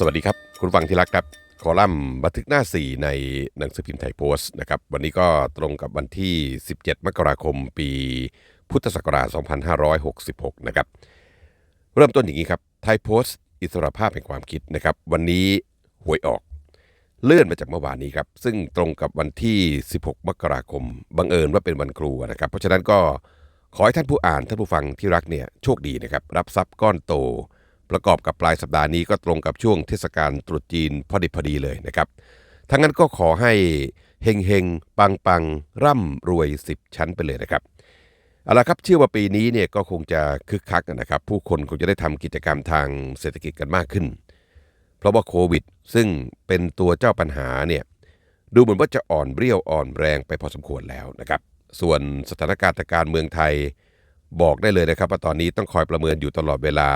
สวัสดีครับ คุณฟังที่รักครับ คอลัมน์บันทึกหน้า 4 ในหนังสือพิมพ์ไทยโพสต์นะครับวันนี้ก็ตรงกับวันที่ 17 มกราคม ปีพุทธศักราช 2566 นะครับ เริ่มต้นอย่างนี้ครับไทยโพสต์อิสรภาพแห่งความคิดนะครับ วันนี้หวยออก เลื่อนมาจากเมื่อวานนี้ครับ ซึ่งตรงกับวันที่ 16 มกราคม บังเอิญว่าเป็นวันครูนะครับ เพราะฉะนั้นก็ขอให้ท่านผู้อ่านท่านผู้ฟังที่รักเนี่ยโชคดีนะครับรับทรัพย์ก้อนโต ประกอบกับปลายสัปดาห์นี้ก็ตรงกับช่วงเทศกาลตรุษจีนพอดีพอดีเลยนะครับทั้งนั้นก็ขอให้เฮงเฮงปังปังร่ำรวย 10 ชั้นไปเลยนะครับเอาละครับเชื่อว่าปีนี้เนี่ยก็คงจะคึกคักนะครับ ผู้คนคงจะได้ทำกิจกรรมทางเศรษฐกิจกันมากขึ้น เพราะว่าโควิด ซึ่งเป็นตัวเจ้าปัญหาเนี่ยดูเหมือนว่าจะอ่อนเรี่ยวอ่อนแรงไปพอสมควรแล้วนะครับ ส่วนสถานการณ์การเมืองไทย บอกได้เลยนะครับว่าตอนนี้ต้องคอยประเมินอยู่ตลอดเวลา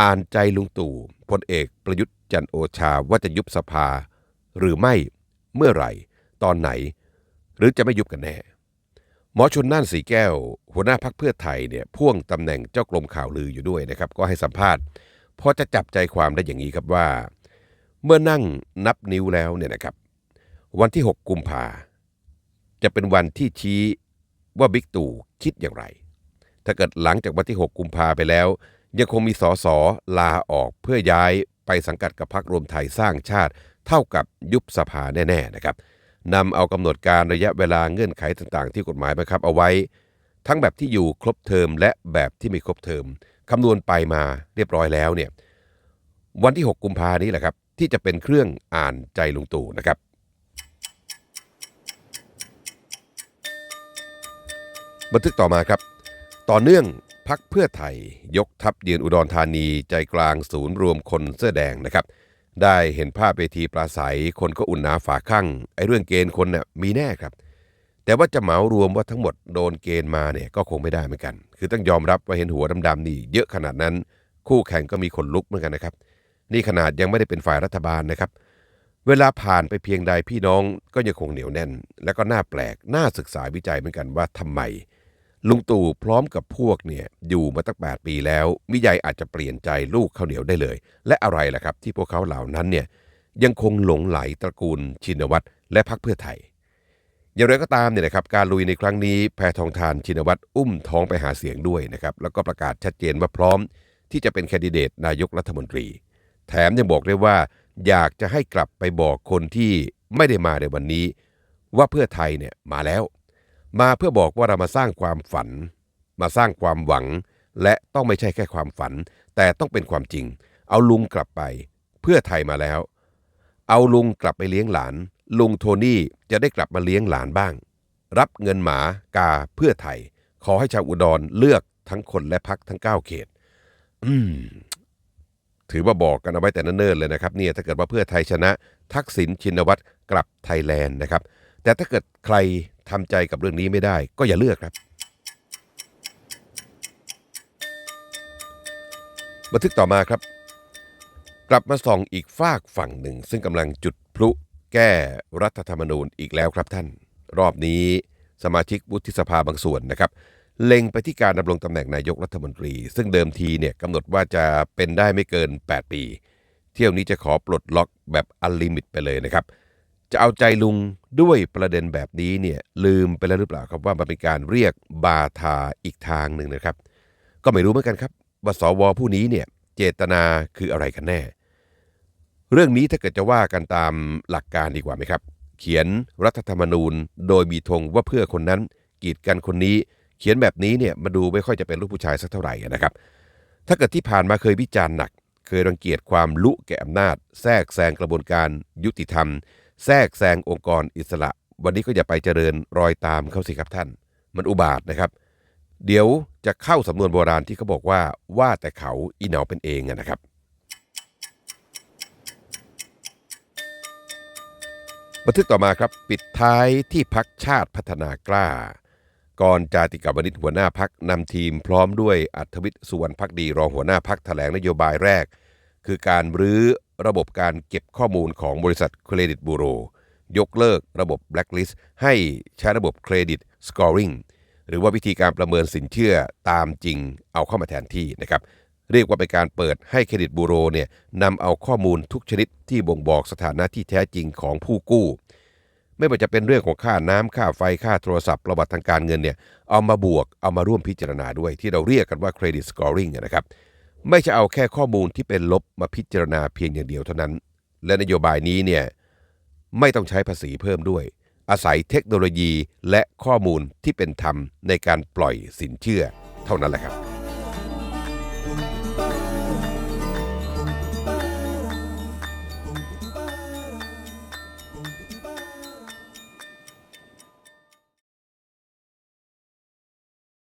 อ่านใจลุงตู่พลเอกประยุทธ์จันโอชาว่าจะยุบสภา หรือไม่เมื่อไหร่ ตอนไหน หรือจะไม่ยุบกันแน่ หมอชนน่านสีแก้ว หัวหน้าพักเพื่อไทยเนี่ยพ่วงตำแหน่งเจ้ากรมข่าวลืออยู่ด้วยนะครับ ก็ให้สัมภาษณ์พอจะจับใจความได้อย่างนี้ครับว่า เมื่อนั่งนับนิ้วแล้วเนี่ยนะครับ วันที่ 6 กุมภาจะเป็นวันที่ชี้ว่าบิ๊กตู่คิดอย่างไร ถ้าเกิดหลังจากวันที่ 6 กุมภาไปแล้ว ยังคงมีสสลาออกเพื่อย้ายไปสังกัดกับพรรครวมไทยสร้างชาติ เท่ากับยุบสภาแน่ๆนะครับนำเอากำหนดการระยะเวลาเงื่อนไขต่างๆ ที่กฎหมายบังคับเอาไว้ ทั้งแบบที่อยู่ครบเทอมและแบบที่ไม่ครบเทอมคำนวณไปมาเรียบร้อยแล้วเนี่ยวันที่ 6 กุมภานี้แหละครับ ที่จะเป็นเครื่องอ่านใจลุงตู่นะครับบันทึกต่อมาครับ ต่อเนื่อง พักเพื่อไทยยกทัพเยือนอุดรธานีใจกลางศูนย์รวมคนเสื้อแดงนะครับ ได้เห็นภาพเวทีปราศัยคนก็อุ่นหนาฝาข้างไอ้เรื่องเกณฑ์คนน่ะมีแน่ครับ แต่ว่าจะเหมารวมว่าทั้งหมดโดนเกณฑ์มาเนี่ยก็คงไม่ได้เหมือนกัน คือต้องยอมรับว่าเห็นหัวดำๆนี่เยอะขนาดนั้น คู่แข่งก็มีคนลุกเหมือนกันนะครับ นี่ขนาดยังไม่ได้เป็นฝ่ายรัฐบาลนะครับ เวลาผ่านไปเพียงใดพี่น้องก็ยังคงเหนียวแน่น และก็น่าแปลกน่าศึกษาวิจัยเหมือนกันว่าทำไม ลุงตู่พร้อมกับพวกเนี่ยอยู่มาตั้ง 8 ปีแล้ว มิยายอาจจะเปลี่ยนใจลูกข้าวเหนียวได้เลย และอะไรล่ะครับ ที่พวกเขาเหล่านั้นเนี่ยยังคงหลงไหลตระกูลชินวัตรและพรรคเพื่อไทย อย่างไรก็ตามเนี่ยนะครับการลุยในครั้งนี้แพทองทานชินวัตรอุ้มท้องไปหาเสียงด้วยนะครับแล้วก็ประกาศชัดเจนว่าพร้อม ที่จะเป็นแคนดิเดตนายกรัฐมนตรี แถมยังบอกได้ว่า อยากจะให้กลับไปบอกคนที่ไม่ได้มาในวันนี้ ว่าเพื่อไทยเนี่ยมาแล้ว มาเพื่อบอกว่าเรามาสร้างความฝัน มาสร้างความหวัง และต้องไม่ใช่แค่ความฝัน แต่ต้องเป็นความจริง เอาลุงกลับไป เพื่อไทยมาแล้ว เอาลุงกลับไปเลี้ยงหลาน ลุงโทนี่จะได้กลับมาเลี้ยงหลานบ้าง รับเงินหมากาเพื่อไทย ขอให้ชาวอุดรเลือกทั้งคนและพักทั้ง9เขต อืมถือว่าบอกกันเอาไว้แต่นเนิ่นเลยนะครับเนี่ยถ้าเกิดว่าเพื่อไทยชนะ ทักษิณชินวัตรกลับไทยแลนด์นะครับ แต่ถ้าเกิดใคร ทำใจกับเรื่องนี้ไม่ได้ ก็อย่าเลือกครับ บันทึกต่อมาครับ กลับมาส่องอีกฝากฝั่งหนึ่ง ซึ่งกำลังจุดพลุแก้รัฐธรรมนูญอีกแล้วครับท่าน รอบนี้สมาชิกวุฒิสภาบางส่วนนะครับ เล็งไปที่การดำรงตำแหน่งนายกรัฐมนตรี ซึ่งเดิมทีเนี่ยกำหนดว่าจะเป็นได้ไม่เกิน 8 ปี เที่ยวนี้จะขอปลดล็อกแบบอัลลิมิตไปเลยนะครับ จะเอาใจลุงด้วยประเด็นแบบนี้เนี่ยลืมไปแล้วหรือเปล่าครับว่ามันเป็นการเรียกบาทาอีกทางหนึ่งนะครับ ก็ไม่รู้เหมือนกันครับว่าสวผู้นี้เนี่ยเจตนาคืออะไรกันแน่ เรื่องนี้ถ้าเกิดจะว่ากันตามหลักการดีกว่าไหมครับ เขียนรัฐธรรมนูญ โดยมีธงว่าเพื่อคนนั้น กีดกันคนนี้ เขียนแบบนี้เนี่ยมาดูไม่ค่อยจะเป็นลูกผู้ชายสักเท่าไหร่นะครับ ถ้าเกิดที่ผ่านมาเคยวิจารณ์หนัก เคยรังเกียจความลุแก่อำนาจ แทรกแซงกระบวนการยุติธรรม แทรกแซงองค์กรอิสระ วันนี้ก็อย่าไปเจริญรอยตามเขาสิครับท่าน มันอุบาทนะครับ เดี๋ยวจะเข้าสำนวนโบราณที่เขาบอกว่าว่าแต่เขาอีเหนาเป็นเองนะครับบันทึกต่อมาครับปิดท้ายที่พักชาติพัฒนากล้า ก่อนจาติกาวนิชหัวหน้าพักนำทีมพร้อมด้วยอัธวิทย์สุวรรณพักดีรองหัวหน้าพักแถลงนโยบายแรก คือการรื้อ ระบบการเก็บข้อมูลของบริษัทเครดิตบูโร ยกเลิกระบบ Blacklist ให้ใช้ระบบเครดิตสกอริงหรือว่าวิธีการประเมินสินเชื่อตามจริงเอาเข้ามาแทนที่นะครับเรียกว่าเป็นการเปิดให้เครดิตบูโรเนี่ยนำเอาข้อมูลทุกชนิดที่บ่งบอกสถานะที่แท้จริงของผู้กู้ ไม่ว่าจะเป็นเรื่องของค่าน้ำค่าไฟค่าโทรศัพท์ประวัติทางการเงินเนี่ยเอามาบวกเอามาร่วมพิจารณาด้วยที่เราเรียกกันว่าเครดิตสกอร์ริงนะครับ ไม่ใช่เอาแค่ข้อมูลที่เป็นลบมาพิจารณาเพียงอย่างเดียวเท่านั้น และนโยบายนี้เนี่ยไม่ต้องใช้ภาษีเพิ่มด้วย อาศัยเทคโนโลยีและข้อมูลที่เป็นธรรมในการปล่อยสินเชื่อเท่านั้นแหละครับ